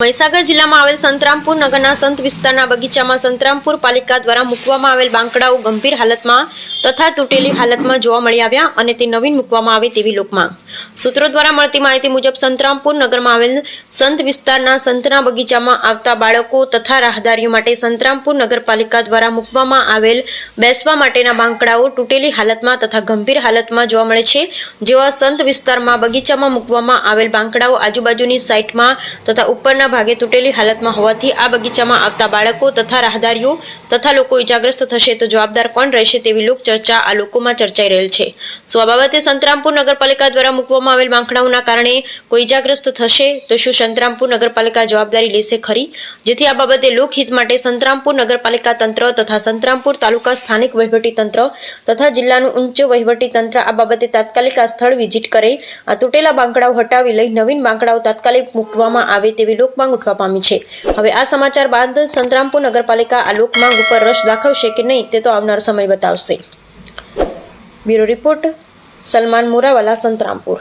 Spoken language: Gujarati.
મહીસાગર જિલ્લામાં આવેલ સંતરામપુર નગરના સંત વિસ્તારના બગીચામાં સંતરામપુર પાલિકા દ્વારા મૂકવામાં આવેલ બાંકડાઓ ગંભીર હાલતમાં તથા તૂટેલી હાલતમાં જોવા મળી આવ્યા અને તે નવીન મૂકવામાં આવે તેવી લોકમાં સૂત્રો દ્વારા મળતી માહિતી મુજબ સંતરામપુર નગરમાં આવેલ સંત વિસ્તારના સંતના બગીચામાં આવતા બાળકો તથા રાહદારીઓ માટે સંતરામપુર નગરપાલિકા દ્વારા મૂકવામાં આવેલ બેસવા માટેના બાંકડાઓ તૂટેલી હાલતમાં તથા ગંભીર હાલતમાં જોવા મળે છે. જેવા સંત વિસ્તારમાં બગીચામાં મૂકવામાં આવેલ બાંકડાઓ આજુબાજુની સાઇટમાં તથા ઉપરના ભાગે તૂટેલી હાલતમાં હોવાથી આ બગીચામાં આવતા બાળકો તથા રાહદારીઓ તથા લોકો ઇજાગ્રસ્ત થશે તો જવાબદાર કોણ રહેશે તેવી લોક ચર્ચા આ લોકોમાં ચર્ચાઈ રહેલ છે. સો આ બાબતે સંતરામપુર નગરપાલિકા દ્વારા મૂકવામાં આવેલ બાંકડાઓના કારણે કોઈ ઇજાગ્રસ્ત થશે તો શું સંતરામપુર નગરપાલિકા જવાબદારી લેશે ખરી? જેથી આ બાબતે લોકહિત માટે સંતરામપુર નગરપાલિકા તંત્ર તથા સંતરામપુર તાલુકા સ્થાનિક વહીવટી તંત્ર તથા જિલ્લાનું ઉચ્ચ વહીવટી તંત્ર આ બાબતે તાત્કાલિક આ સ્થળ વિઝિટ કરે. આ તૂટેલા બાંકડાઓ હટાવી લઈ નવીન બાંકડાઓ તાત્કાલિક મૂકવામાં આવે તેવી લોકમાંગ ઉઠવા પામી છે. હવે આ સમાચાર બાદ સંતરામપુર નગરપાલિકા આ લોકમાંગ ઉપર રસ દાખવશે કે નહીં તે તો આવનાર સમય બતાવશે. Bureau report, Salman Murawala, Santrampur.